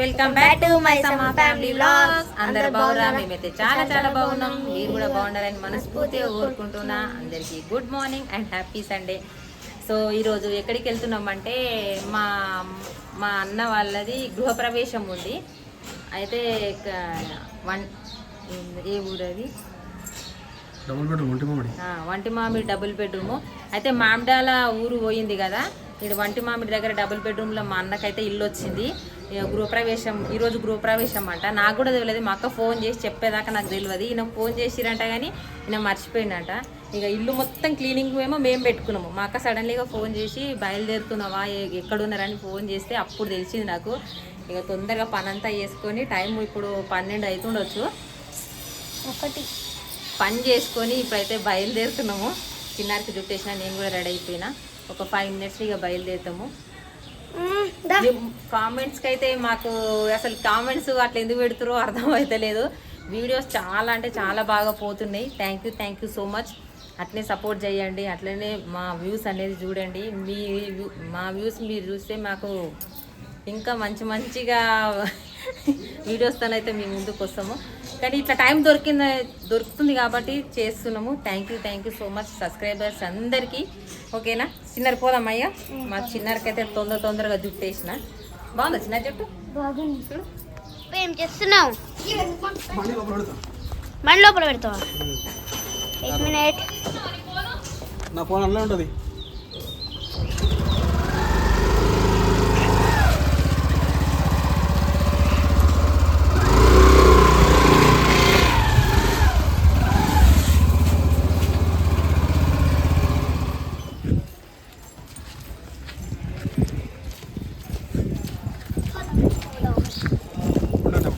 Welcome back to my సమ్మ family vlogs అందరు బాగున్నా మేమైతే చాలా చాలా బాగున్నాం. మీరు కూడా బాగుండాలని మనస్ఫూర్తిగా కోరుకుంటున్నా. అందరికీ good morning and happy Sunday so ఈరోజు ఎక్కడికి వెళ్తున్నాం అంటే మా మా అన్న వాళ్ళది గృహప్రవేశం ఉంది. అయితే వన్ ఏ ఊరు అది డబుల్ బెడ్రూమ్ ఒంటి మామిడి. ఆ, వంటి మామిడి డబుల్ బెడ్రూమ్ అయితే మామిడాల ఊరు పోయింది కదా. ఇక్కడ వంటి మామిడి దగ్గర డబుల్ బెడ్రూమ్లో మా అన్నకైతే ఇల్లు వచ్చింది. గృహప్రవేశం ఈరోజు గృహప్రవేశం అంట. నాకు కూడా తెలియదు మా అక్క ఫోన్ చేసి చెప్పేదాకా నాకు తెలియదు. ఈయన ఫోన్ చేసిరంట కానీ ఈయన మర్చిపోయిందంట ఇక ఇల్లు మొత్తం క్లీనింగ్ ఏమో మేము పెట్టుకున్నాము. మా అక్క సడన్లీగా ఫోన్ చేసి బయలుదేరుతున్నావా? ఎక్కడున్నారని ఫోన్ చేస్తే అప్పుడు తెలిసింది నాకు. ఇక తొందరగా పని అంతా చేసుకొని టైం ఇప్పుడు పన్నెండు అవుతుండొచ్చు ఒకటి. పని చేసుకొని ఇప్పుడైతే బయలుదేరుతున్నాము. చిన్నారికి చుట్టేసిన నేను కూడా రెడీ అయిపోయినా. ఒక ఫైవ్ మినిట్స్ ఇక బయలుదేరుతాము. కామెంట్స్కి అయితే మాకు అసలు కామెంట్స్ అట్లా ఎందుకు పెడుతురో అర్థం అవుతలేదు వీడియోస్ చాలా అంటే చాలా బాగా పోతున్నాయి. Thank you thank you so much అట్లనే సపోర్ట్ చేయండి. అట్లనే మా వ్యూస్ అనేది చూడండి. మీ మా వ్యూస్ మీరు చూస్తే మాకు ఇంకా మంచి మంచిగా వీడియోస్తోనైతే మేము ముందుకు వస్తాము. కానీ ఇట్లా టైం దొరికింది దొరుకుతుంది కాబట్టి చేస్తున్నాము. Thank you thank you so much subscribers అందరికీ. ఓకేనా? చిన్నరి పోదాం అయ్యా. మా చిన్నరికి అయితే తొందర తొందరగా జుట్టేసిన బాగుందా చిన్న జుట్టు? బాగుంది. ఏం చేస్తున్నావు? బండి లోపల పెడతా. బండి లోపల పెడతావా? ఎయిట్ మినిట్ నా ఫోన్ ఉంటుంది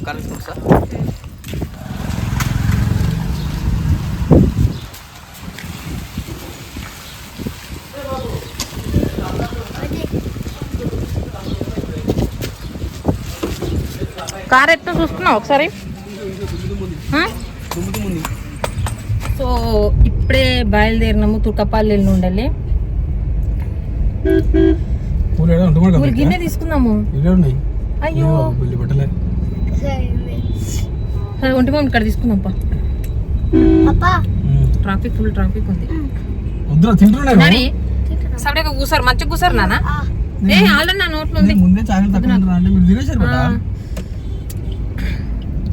కరెక్ట్ సార్ కార్ ఎట్లా చూసుకున్నావు ఒకసారి? సో ఇప్పుడే బయలుదేరినాము తుర్కపల్లి కదా ఊరి గిన్నె తీసుకుందాము. అయ్యో. సరే ఒంటి మామిడి ఇక్కడ తీసుకుందాం ట్రాఫిక్ ఫుల్ ట్రాఫిక్ ఉంది. నాని కూసారు మంచిగా కూసారు నాన్న. ఏ ఆల్రెడీ నా నోట్లో ఉంది. ముందే తక్కువ అంటే మీరు ఆ, బేటా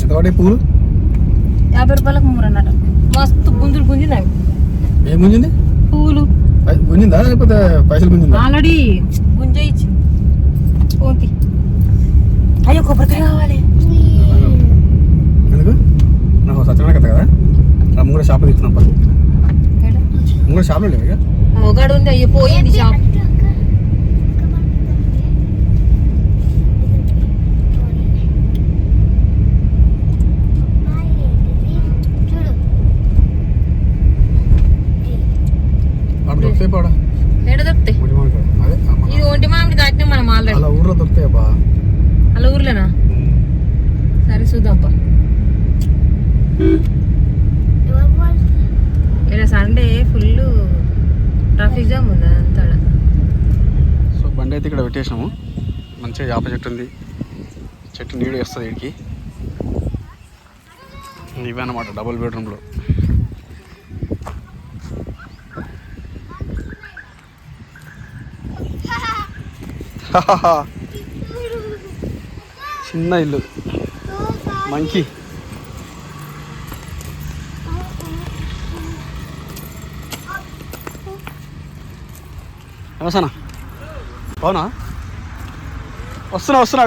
ఎంత పడే పూలు యాభై రూపాయలకు మూడు అన్నట మస్తు గుంజులు గుంజింది అవి ఏం గుంజింది? పువ్వులు. పై- గుంజిందా? లేకపోతే పైసలు గుంజిందా? ఆల్రెడీ గుంజ ఇచ్చింది పోంతి. అయ్యో కొబ్బరికాయ కావాలి. ఎందుకు? నాకు సత్యనారాయణ కథ కదా. ఆ ముంగడ షాప్లో తీసుకున్నాం ముంగడ షాప్లో లేవు ఇక. మొగాడు ఉంది అయ్యో పోయింది షాప్ చూడు అప్పుడు దొరుకుతాయి పాడా ఎడ దొరుకుతాయి ఒంటి మామిడి కాడ. అదే ఆ మన- ఇది ఒంటి మామిడి దాటినా మనం ఆల్రెడీ అలా ఊర్లో దొరుకుతాయి అబ్బా అలా ఊర్లేనా సరే చూద్దాం పా ఎవరు వాళ్ళు? ఇక్కడ సండే ఫుల్ ట్రాఫిక్ జామ్ ఉంది అంతా ఆడ. సో బండి పెట్టేసాము మంచిగా యాప చెట్టు ఉంది. చెట్టు నీడు వస్తుంది వీడికి ఇవే అన్నమాట డబుల్ బెడ్రూమ్లో చిన్న ఇల్లు. మంకీ. నమస్తానా అవునా వస్తున్నా వస్తున్నా?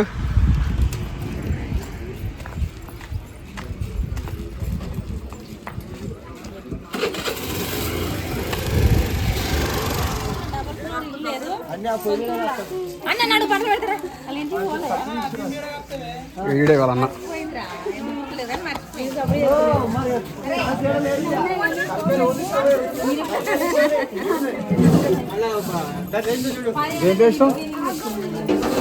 ఈడే వాళ్ళన్న. ఏం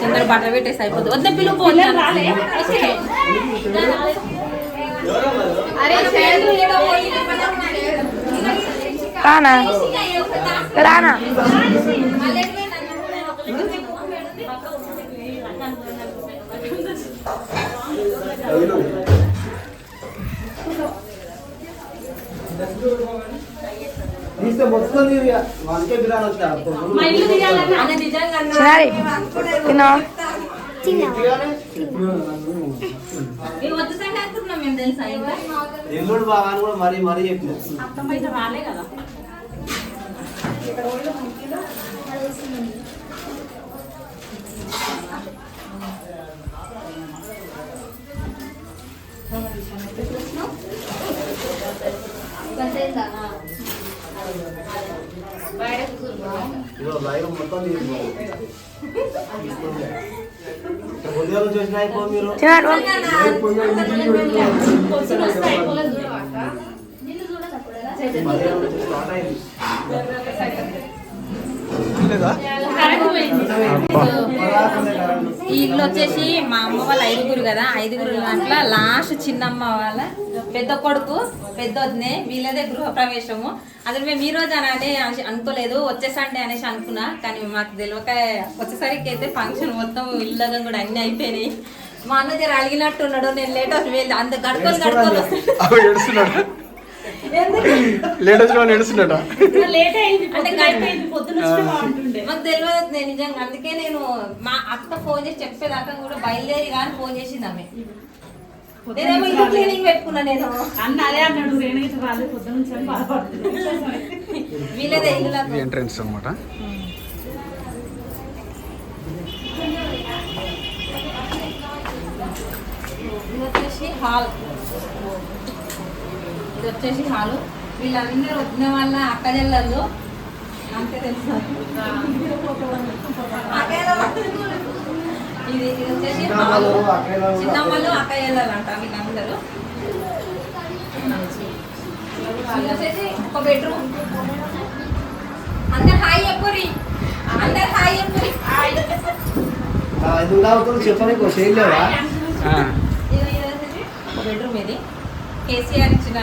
తొందర బట్టలు పెట్టేసి అయిపోతుంది వద్ద పిలుపు పోనీ రాలే. అరే చేదు ఏడో పోయింది రానా రానా తీస్తే మొత్తం బిర్యానీ వచ్చిన ఎల్లుడు బాగా కూడా మరీ మరీ చెప్పిన. ఇల్లు వచ్చేసి మా అమ్మ వాళ్ళ ఐదుగురు కదా ఐదుగురు దాంట్లో లాస్ట్ చిన్నమ్మ వాళ్ళ పెద్ద కొడుకు పెద్ద వదినే వీళ్ళదే గృహ ప్రవేశము. అసలు మేము ఈ రోజు అని అని అనుకోలేదు వచ్చే సండే అనేసి అనుకున్నా కానీ మాకు తెలియక వచ్చేసరికి అయితే ఫంక్షన్ మొత్తం ఇల్లగా కూడా అన్ని అయిపోయినాయి. మా అన్న జర అడిగినట్టున్నాడు నేను లేట్ వెళ్ళి అంత గడుకొని గడుకొని ఏడుస్తున్నాడు. లేట్ ఏడుస్తున్నాడ? అంటే పొద్దున మాకు తెలియదు నేను నిజంగా. అందుకే నేను మా అక్క ఫోన్ చేసి చెప్పేదాకా కూడా బయలుదేరి కానీ ఫోన్ చేసింది ఆమె. నేనేమో ఇల్లు క్లీనింగ్ పెట్టుకున్నా నేను. అన్న అదే అన్నాడు రేణుకి రాలేదు పొద్దున నుంచి అని బాధపడుతుంది. వీళ్ళదే ఇల్లు ఇది ఎంట్రన్స్ అనమాట ఇది వచ్చేసి హాల్. ఇది వచ్చేసి హాల్. వీళ్ళందరూ వచ్చిన వాళ్ళ అక్క చెల్లెళ్ళు. అంతే తెలుసు? ఇది ఇది వచ్చేసి హాల్ చిన్నమ్మలు అక్క చెల్లెలు అంట వీళ్ళందరూ. ఇది వచ్చేసి ఒక బెడ్రూమ్ అందరు హాయ్ చెప్పురి అందరు హాయ్ చెప్పురి ఒక బెడ్రూమ్ ఇది. కేసీఆర్ ఇచ్చిన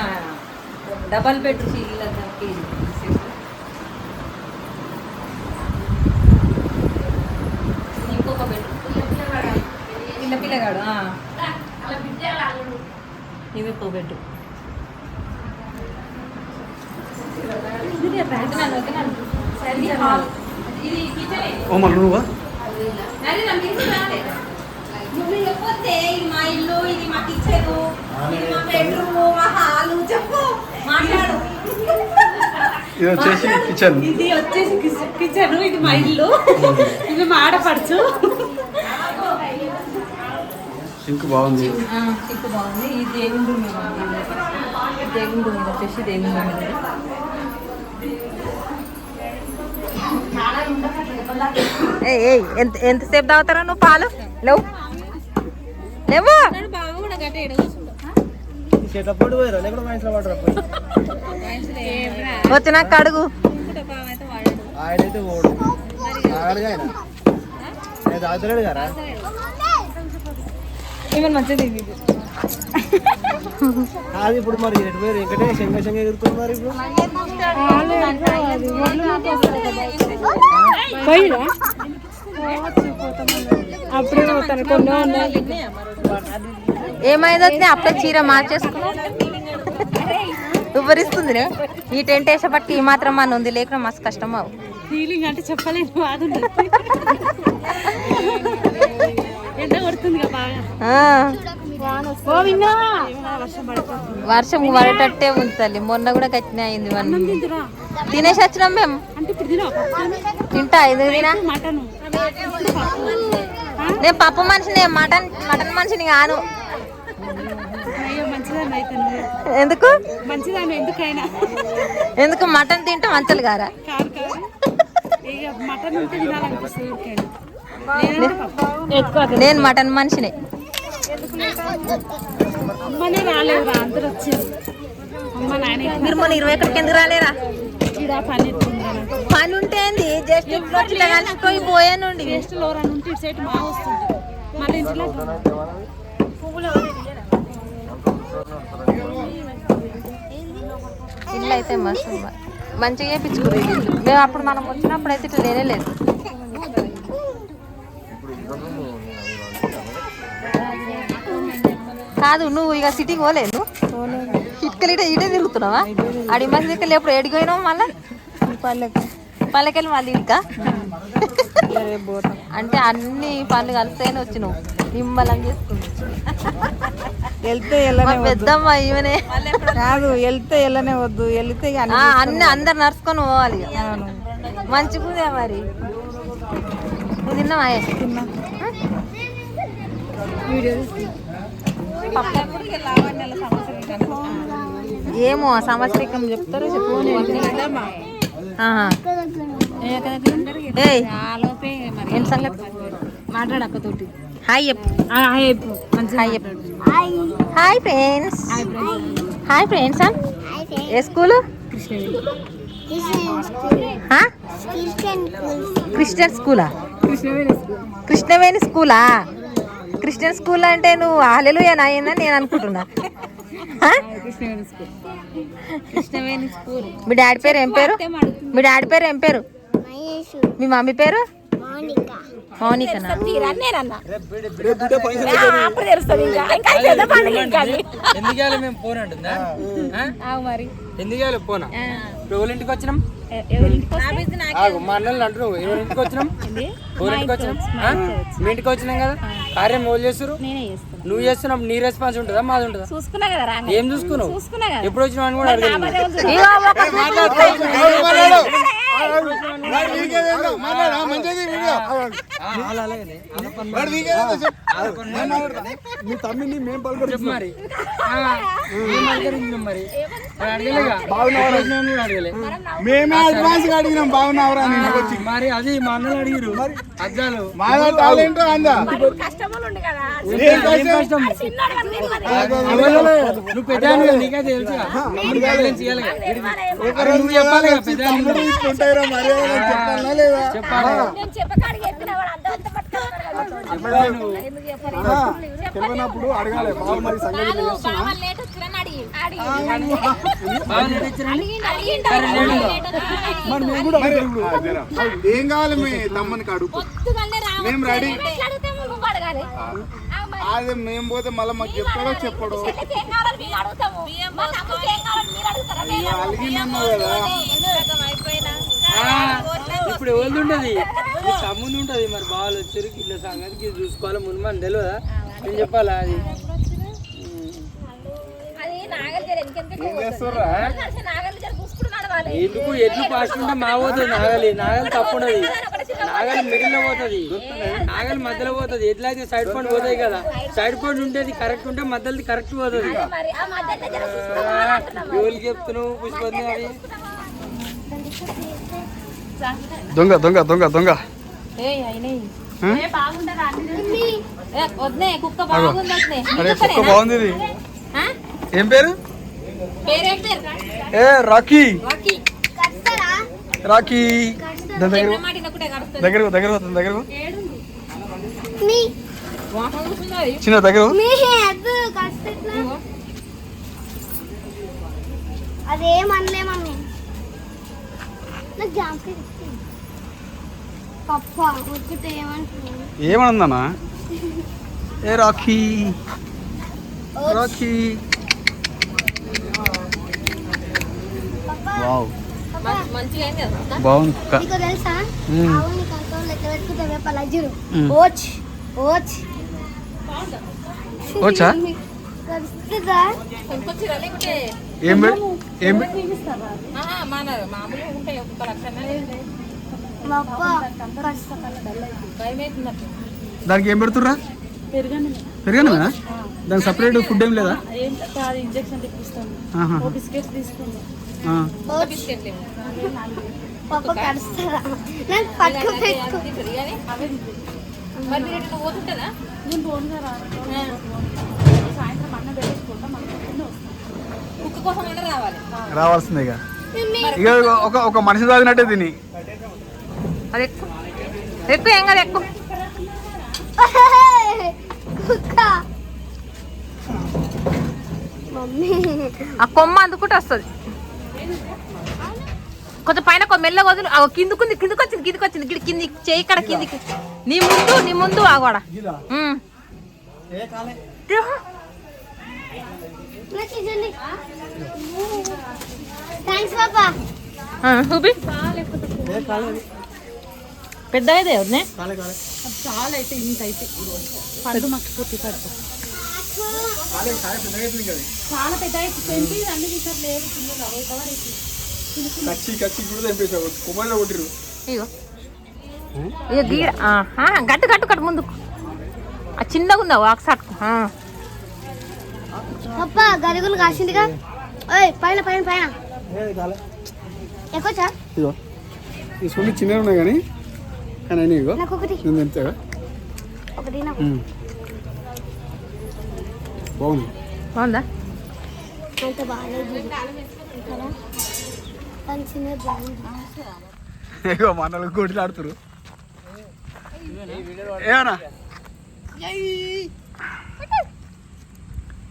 డబల్ బెడ్రూమ్ ఇల్లు అందరికి ఇంకొక బెడ్రూమ్ పిల్ల పిల్లగాడు ఆ. ఇది ఒక బెడ్రూమ్ వస్తున్నాను, వస్తున్నాను. ఇది హాల్. ఇది కిచెన్ మళ్ళీ నువ్వా. నువ్వు ఇది మా ఇల్లు ఇది మా కిచెన్ ఇది మా బెడ్రూమ్ మా హాలు. చెప్పు మాట్లాడు. ఇది వచ్చేసి కిచెన్. ఇది వచ్చేసి కిచెన్- కిచెన్ ఇది మా ఇల్లు. ఇది మా ఆడపడుచు. సింక్ బాగుంది. ఆ, సింక్ బాగుంది. ఈ దేవుని రూమ్ ఏమో. ఈ దేవుని రూమ్ ఇది వచ్చేసి దేవుని రూమ్ ఇది. ఎంత ఎంతసేపు తాగుతారా నువ్వు పాలు? లేవు? లేవు? వచ్చినాక అడుగు. ఆయనైతే ఓడు కదా ఏమన్నా మంచిది అది ఇప్పుడు మరి శంగ శంగ ఎగురుతున్నారు ఇప్పుడు? అప్పుడే పోతాను కొన్ని ఉన్నాయి. ఏమైంది వస్తే అప్పుడే చీర మార్చేసుకున్నావు ఉబ్బరిస్తుంది ఈ టెంట్ వేసేపట్టి ఈ మాత్రం అని ఉంది లేకుండా మస్తు కష్టం అవు ఫీలింగ్ అంటే చెప్పలేను బాధ వర్షం పడేటట్టే ఉంది తల్లి. మొన్న కూడా కట్టిన అయింది మన తినేసి వచ్చినాం మేము. తింటా ఎందుకు తినా? నేను పప్పు మనిషిని మటన్ మటన్ మనిషిని కాను. ఎందుకు? ఎందుకు మటన్ తింటే మంచలు గారా మటన్ ఉంటే తినాలనిపిస్తుంది. నేను మటన్ మనిషిని. మీరు మొన్న ఇరవై ఒకటికి ఎందుకు రాలేరా? పని ఉంటే జస్ట్ ఇట్లా కలిసిపోయి పోయానుండి. ఇల్లు అయితే మస్తు. మంచిగా వేయించుకురు ఇల్లు. మేము అప్పుడు మనం వచ్చినప్పుడు అయితే ఇట్లా లేనే లేదు. కాదు నువ్వు ఇక సిటీకి పోలేదు. ఇటుకలు ఇటే ఇటే తిరుగుతున్నావా? అడి మంది దగ్గర ఎప్పుడు ఎడిపోయినావు మళ్ళా? పల్లెకెళ్ళి మళ్ళీ ఇంకా అంటే అన్ని పనులు కలిస్తేనే వచ్చినావు. నిమ్మలం వెళ్తే వద్దు. పెద్దమ్మ ఈమెనే. కాదు వెళ్తే వెళ్ళనే వద్దు. వెళ్తే అన్ని అందరు నడుచుకొని పోవాలి ఇక. మంచిగుందే మరి. నువ్వు తిన్నావా ఏ? ఏమో సంవత్సరికం చెప్తారు చెప్పు. ఏం సంగతి? మాట్లాడక్కతోటి హాయ్ చెప్పు. హాయ్ హాయ్ చెప్పు. Hi friends. Hi friends. ఏ స్కూలు? క్రిస్టియన్ స్కూలా? కృష్ణవేణి స్కూలా? క్రిస్టియన్ స్కూల్ అంటే నువ్వు హాలెలుయా నాయన నేను అనుకుంటున్నా. మీ డాడీ పేరు ఏం పేరు? మీ డాడీ పేరు ఏం పేరు? మీ మమ్మీ పేరు? మౌనికనా? ఎందుకు ఇప్పుడు ఇంటికి వచ్చినాం? మా అన్నలు ఇంటికి వచ్చినాం? ఎవరి ఇంటికి వచ్చినాం? మీ ఇంటికి వచ్చినాం కదా? కార్యం ఎవరు చేస్తారు నేనే చేస్తాను నువ్వు చేస్తున్నావు నీ రెస్పాన్స్ ఉంటుందా? మాది ఉంటుందా? చూసుకున్నా కదా రా ఏం చూసుకున్నావు? చూసుకున్నా కదా. ఎప్పుడు వచ్చినావు అని కూడా ఒక మీ తమ్మిని మేము మరి. మరి. మేమే అడ్వాన్స్గా అడిగినాం బాగున్నావురా నేను వచ్చి. మరి అది మా అన్నలు అడిగిరు అద్దాలు మా టాలెంట్ అందా? నువ్వు పెద్ద నీకైతే తెలుసుగా. తమ్ముడు guidance ఇయ్యాలిగా. అరే నువ్వు చెప్పాలిగా పెద్ద ఇట్లుంటాయిరా మర్యాద చెప్పాలా. చెప్పాలి తెలియనప్పుడు అడగాలి. బాబు మరి సంగతి మేము కూడా. ఏం కావాలి మీ తమ్మునికి అడుగు మేము రెడీ. అదే మేము పోతే మళ్ళీ మాకు చెప్తాడో చెప్పడో అలిగినన్నావు కదా. ఇప్పుడు ఎవరిది ఉంటది నీ తమ్ముంది ఉంటది మరి బాగా వచ్చారు ఇట్లా సంగతికి ఇది చూసుకోవాలి ముందు మనం తెలియదా నేను చెప్పాలా అది? ఎందుకు? ఎడ్లు ఫాస్ట్ ఉంటే మా పోతుంది నాగలి. నాగలి తప్పు ఉండదు నాగలి మిడిల్లో పోతుంది. నాగలి మధ్యలో పోతుంది. ఎట్లా అయితే సైడ్ పండు పోతాయి కదా. సైడ్ పండు ఉండేది కరెక్ట్ ఉంటే మధ్యలో కరెక్ట్ పోతుంది. ఎవరికి చెప్తున్నావు పుష్పంది అది దొంగ దొంగ దొంగ దొంగ. కుక్క బాగుంది ఇది? ఏం పేరు? ఏ రాకీ రాకీ రాకీ దాని దగ్గర దగ్గర దగ్గర దగ్గర చిన్న దగ్గర మమ్మీ ఏమనుందన్నా? ఏ రాఖీ? రాఖీ. వావ్. బాగుంది. కుక్క నీకు తెలుసా? మ్మ్. ఓచ్ ఓచ్ ఏం ఏం దానికి ఏం పెడుతుర్రా? పెరిగాను దానికి సపరేట్ ఫుడ్ ఏం లేదా? బిస్కెట్స్ కుక్క కోసం అంటే రావాలి. రావాల్సిందే ఇక. ఇక ఒక ఒక మనిషి తాగినట్టే తిని. అది ఎక్కువ ఎక్కువ ఏం కదా ఎక్కువ ఆ కొమ్మ అందుకుంటే వస్తుంది. కొంచెం పైన మెల్లగా వదులు. ఆ కిందకుంది కిందకి వచ్చింది కిందకి వచ్చింది గిడి కింది చేయి ఇక్కడ కిందికి. నీ ముందు నీ ముందు ఆగోడ థ్యాంక్స్ పాపా చూపి పెద్ద అయితే వదినే చాలా అయితే ఇంత అయితే పండు మక్కిపోతే పడుకో చాలా పెద్ద అయితే తెంపి అన్ని తీసారు లేదు పిల్లలు అవి కవర్ అయితే కచ్చి కచ్చి కూడా తెంపేసావు కుమార్లో కొట్టిరు ఇగో. ఇక గీడ. ఆహా, గట్టు గట్టు కట్టు ముందుకు ఆ చిన్నగా ఉందా ఆక్సాట్కు పప్పా గరుగులు కాసిందిగా. ఓయ్ పైన పైన పైన. ఎక్కొచ్చా? ఇగో ఈ సున్ని చిన్నగా ఉన్నాయి కానీ కానీ అయినా ఇగో నాకు ఒకటి. నేను తెంపుతా ఒకటి. బాగుంది. బాగుందా? అంత బాగాలేదు ఇగో మనలు కొట్టి ఆడుతురు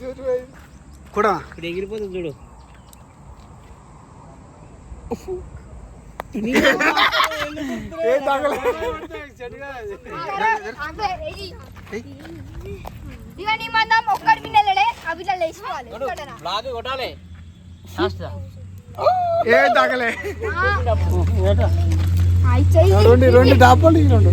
సూటి పోయింది కొట్టరా ఇప్పుడు ఎగిరిపోతుంది చూడు. ఏ ఒక్కడి అవి కొట్టాలి. చెయ్యి రెండు రెండు దాపాలు ఈ రెండు.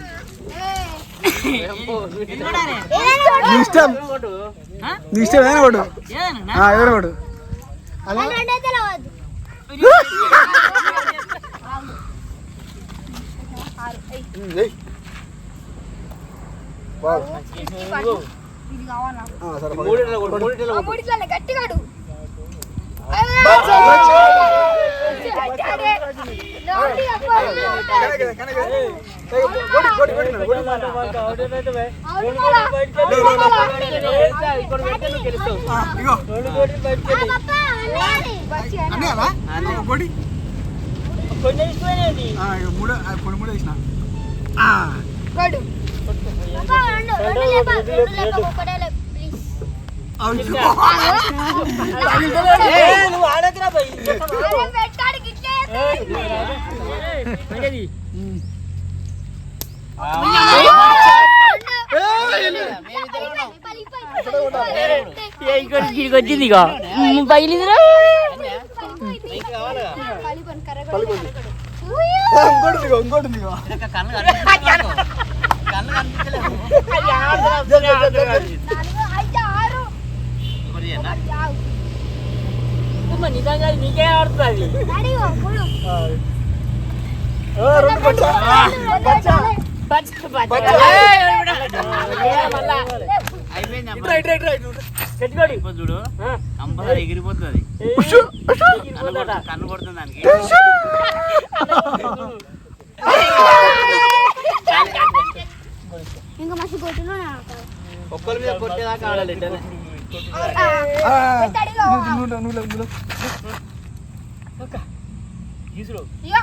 నీ ఇష్టం నీ ఇష్టం ఏదైనా. ఇది కావాలి నాకు. ఆ, సరే పద. మూడు కొన్ని మూడు వేసిన నువ్వు ఆడకురా పోయి అరే, ఇగో. నిజంగా నీకే ఆడుతుంది చూడు కంపల్సరీ ఎగిరిపోతుంది. కన్ను కొడుతుంది దానికి ఇంకా మస్తు కొట్టును ఒక్కరి మీద కొట్టేదాకా ఆడాలి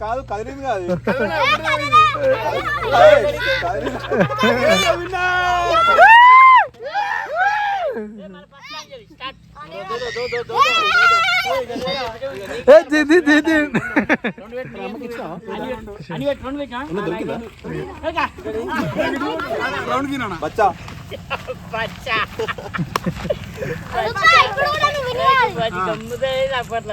కాదు కదిలింది కాదు బచ్చా బచ్చా బచ్చా ఇప్పుడు కూడా నువ్వు వినాలి బచ్చా గమ్ముదే నాకు పట్ల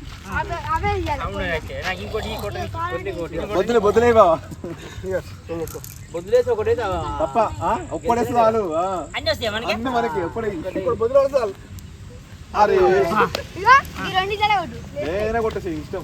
బొద్దులే బొద్దులే బావా బొద్దులేసి ఒకటే తప్ప ఒక్కడేసి చాలు అన్ని మనకి ఒక్కడే బొద్దులు అరే ఇష్టం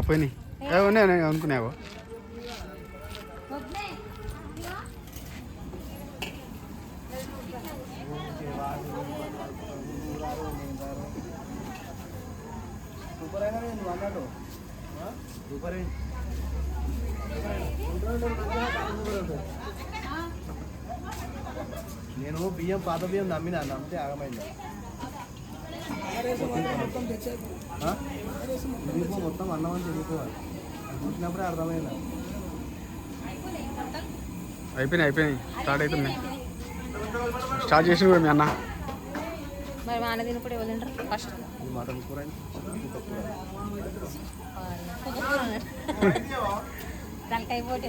పోయినాయి? ఉన్నాయి అనుకున్నావో నేను బియ్యం పాత బియ్యం నమ్మినా నమ్మితే ఆగమైంది. మీకు మొత్తం అన్నం అని చెప్పుకోవాలి. చూసినప్పుడే అర్థమైంది. అయిపోయినాయి అయిపోయినాయి. స్టార్ట్ అవుతున్నాయి. స్టార్ట్ చేసి కూడా మీ అన్న. మరి మా అన్న తినప్పుడు ఎవరు తింటారు? ఫస్ట్ మటన్ కూర ఇంకా కూర దానికి అయిపోతే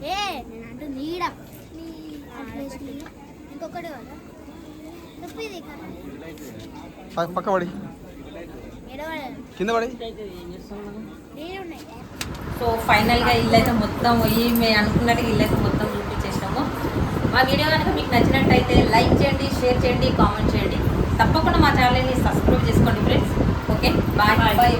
నీడ. ఇంకొకటి కదా నొప్పి ఇది కదా పక్క- పడి. కింద పడి. నేను సో ఫైనల్గా ఇల్లు అయితే మొత్తం పోయి మేము అనుకున్నట్టుగా ఇల్లు అయితే మొత్తం చూపించేసాము మా వీడియో కనుక మీకు నచ్చినట్టయితే లైక్ చేయండి షేర్ చేయండి కామెంట్ చేయండి. తప్పకుండా మా ఛానల్ని సబ్స్క్రైబ్ చేసుకోండి ఫ్రెండ్స్ ఓకే? Bye bye